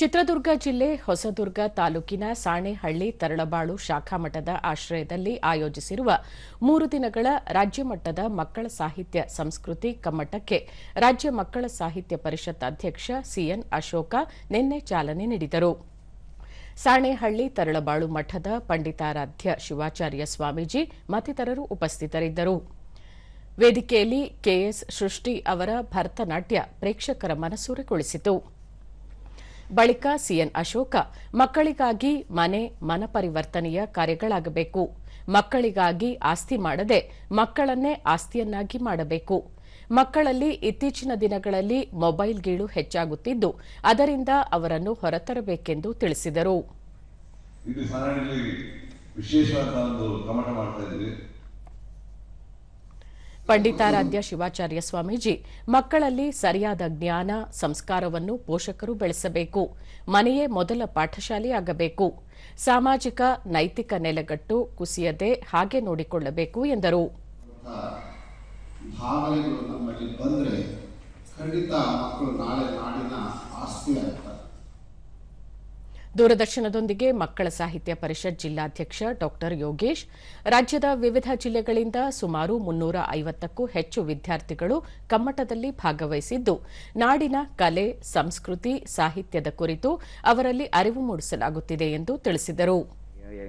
ಚಿತ್ರದುರ್ಗ ಜಿಲ್ಲೆ ಹೊಸದುರ್ಗ ತಾಲೂಕಿನ ಸಾಣೆಹಳ್ಳಿ ತರಳಬಾಳು ಶಾಖಾ ಮಠದ ಆಶ್ರಯದಲ್ಲಿ ಆಯೋಜಿಸಿರುವ ಮೂರು ದಿನಗಳ ರಾಜ್ಯ ಮಟ್ಟದ ಮಕ್ಕಳ ಸಾಹಿತ್ಯ ಸಂಸ್ಕೃತಿ ಕಮ್ಮಟಕ್ಕೆ ರಾಜ್ಯ ಮಕ್ಕಳ ಸಾಹಿತ್ಯ ಪರಿಷತ್ ಅಧ್ಯಕ್ಷ ಸಿಎನ್ ಅಶೋಕ ನಿನ್ನೆ ಚಾಲನೆ ನೀಡಿದರು. ಸಾಣೆಹಳ್ಳಿ ತರಳಬಾಳು ಮಠದ ಪಂಡಿತಾರಾಧ್ಯ ಶಿವಾಚಾರ್ಯ ಸ್ವಾಮೀಜಿ ಮತ್ತಿತರರು ಉಪಸ್ಥಿತರಿದ್ದರು. ವೇದಿಕೆಯಲ್ಲಿ ಕೆಎಸ್ ಸೃಷ್ಟಿ ಅವರ ಭರತನಾಟ್ಯ ಪ್ರೇಕ್ಷಕರ ಮನಸೂರೆಗೊಳಿಸಿತು. ಬಳಿಕ ಸಿಎನ್ ಅಶೋಕ, ಮಕ್ಕಳಿಗಾಗಿ ಮನೆ ಮನಪರಿವರ್ತನೆಯ ಕಾರ್ಯಗಳಾಗಬೇಕು. ಮಕ್ಕಳಿಗಾಗಿ ಆಸ್ತಿ ಮಾಡದೆ ಮಕ್ಕಳನ್ನೇ ಆಸ್ತಿಯನ್ನಾಗಿ ಮಾಡಬೇಕು. ಮಕ್ಕಳಲ್ಲಿ ಇತ್ತೀಚಿನ ದಿನಗಳಲ್ಲಿ ಮೊಬೈಲ್ ಗೀಳು ಹೆಚ್ಚಾಗುತ್ತಿದ್ದು, ಅದರಿಂದ ಅವರನ್ನು ಹೊರತರಬೇಕೆಂದು ತಿಳಿಸಿದರು. ಪಂಡಿತಾರಾಧ್ಯ ಶಿವಾಚಾರ್ಯ ಸ್ವಾಮೀಜಿ, ಮಕ್ಕಳಲ್ಲಿ ಸರಿಯಾದ ಜ್ಞಾನ, ಸಂಸ್ಕಾರವನ್ನು ಪೋಷಕರು ಬೆಳೆಸಬೇಕು. ಮನೆಯೇ ಮೊದಲ ಪಾಠಶಾಲೆಯಾಗಬೇಕು. ಸಾಮಾಜಿಕ, ನೈತಿಕ ನೆಲೆಗಟ್ಟು ಕುಸಿಯದೆ ಹಾಗೆ ನೋಡಿಕೊಳ್ಳಬೇಕು ಎಂದರು. ಭಾವನೆಗಳು ನಮ್ಮಲ್ಲಿ ಬಂದರೆ ಖಂಡಿತ ಮಕ್ಕಳು ನಾಳೆ ನಾಡಿನ ಆಸ್ತಿ ಆಗ್ತಾರೆ ದೂರದರ್ಶನದೊಂದಿಗೆ ಮಕ್ಕಳ ಸಾಹಿತ್ಯ ಪರಿಷತ್ ಜಿಲ್ಲಾಧ್ಯಕ್ಷ ಡಾ ಯೋಗೇಶ್. ರಾಜ್ಯದ ವಿವಿಧ ಜಿಲ್ಲೆಗಳಿಂದ ಸುಮಾರು ಮುನ್ನೂರ ಐವತ್ತಕ್ಕೂ ಹೆಚ್ಚು ವಿದ್ಯಾರ್ಥಿಗಳು ಕಮ್ಮಟದಲ್ಲಿ ಭಾಗವಹಿಸಿದ್ದು, ನಾಡಿನ ಕಲೆ, ಸಂಸ್ಕೃತಿ, ಸಾಹಿತ್ಯದ ಕುರಿತು ಅವರಲ್ಲಿ ಅರಿವು ಮೂಡಿಸಲಾಗುತ್ತಿದೆ ಎಂದು ತಿಳಿಸಿದರು.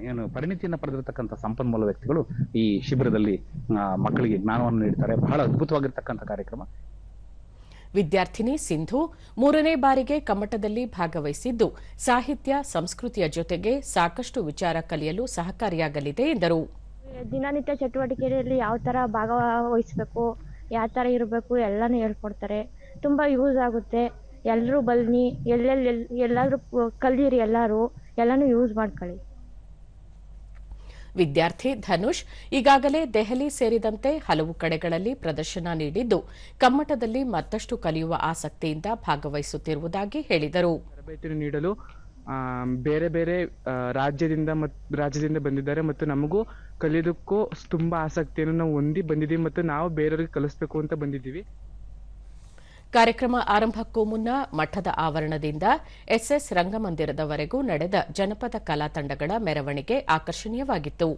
ಏನು ಪರಿಣಿತಿಯನ್ನು ಪಡೆದಿರತಕ್ಕಂಥ ಸಂಪನ್ಮೂಲ ವ್ಯಕ್ತಿಗಳು ಈ ಶಿಬಿರದಲ್ಲಿ ಮಕ್ಕಳಿಗೆ ಜ್ಞಾನವನ್ನು ನೀಡ್ತಾರೆ. ಬಹಳ ಅದ್ಭುತವಾಗಿರ್ತಕ್ಕಂಥ ಕಾರ್ಯಕ್ರಮ. ವಿದ್ಯಾರ್ಥಿನಿ ಸಿಂಧು ಮೂರನೇ ಬಾರಿಗೆ ಕಮ್ಮಟದಲ್ಲಿ ಭಾಗವಹಿಸಿದ್ದು, ಸಾಹಿತ್ಯ, ಸಂಸ್ಕೃತಿಯ ಜೊತೆಗೆ ಸಾಕಷ್ಟು ವಿಚಾರ ಕಲಿಯಲು ಸಹಕಾರಿಯಾಗಲಿದೆ ಎಂದರು. ದಿನನಿತ್ಯ ಚಟುವಟಿಕೆಯಲ್ಲಿ ಯಾವ ಥರ ಭಾಗವಹಿಸಬೇಕು, ಯಾವ ತರ ಇರಬೇಕು ಎಲ್ಲನೂ ಹೇಳ್ಕೊಡ್ತಾರೆ. ತುಂಬಾ ಯೂಸ್ ಆಗುತ್ತೆ. ಎಲ್ಲರೂ ಬನ್ನಿ, ಎಲ್ಲೆಲ್ಲಿ, ಎಲ್ಲಾದ್ರೂ ಕಲೀರಿ ಎಲ್ಲರೂ, ಎಲ್ಲನೂ ಯೂಸ್ ಮಾಡ್ಕೊಳ್ಳಿ. ವಿದ್ಯಾರ್ಥಿ ಧನುಷ್ ಈಗಾಗಲೇ ದೆಹಲಿ ಸೇರಿದಂತೆ ಹಲವು ಕಡೆಗಳಲ್ಲಿ ಪ್ರದರ್ಶನ ನೀಡಿದ್ದು, ಕಮ್ಮಟದಲ್ಲಿ ಮತ್ತಷ್ಟು ಕಲಿಯುವ ಆಸಕ್ತಿಯಿಂದ ಭಾಗವಹಿಸುತ್ತಿರುವುದಾಗಿ ಹೇಳಿದರು. ನೀಡಲು ಬೇರೆ ಬೇರೆ ರಾಜ್ಯದಿಂದ ರಾಜ್ಯದಿಂದ ಬಂದಿದ್ದಾರೆ ಮತ್ತು ನಮಗೂ ಕಲಿಯೋದಕ್ಕೂ ತುಂಬ ಆಸಕ್ತಿಯನ್ನು ನಾವು ಹೊಂದಿ ಬಂದಿದ್ದೀವಿ ಮತ್ತು ನಾವು ಬೇರೆಯವ್ರಿಗೆ ಕಲಿಸ್ಬೇಕು ಅಂತ ಬಂದಿದ್ದೀವಿ. ಕಾರ್ಯಕ್ರಮ ಆರಂಭಕ್ಕೂ ಮುನ್ನ ಮಠದ ಆವರಣದಿಂದ ಎಸ್ಎಸ್ ರಂಗಮಂದಿರದವರೆಗೂ ನಡೆದ ಜನಪದ ಕಲಾ ತಂಡಗಳ ಮೆರವಣಿಗೆ ಆಕರ್ಷಣೀಯವಾಗಿತ್ತು.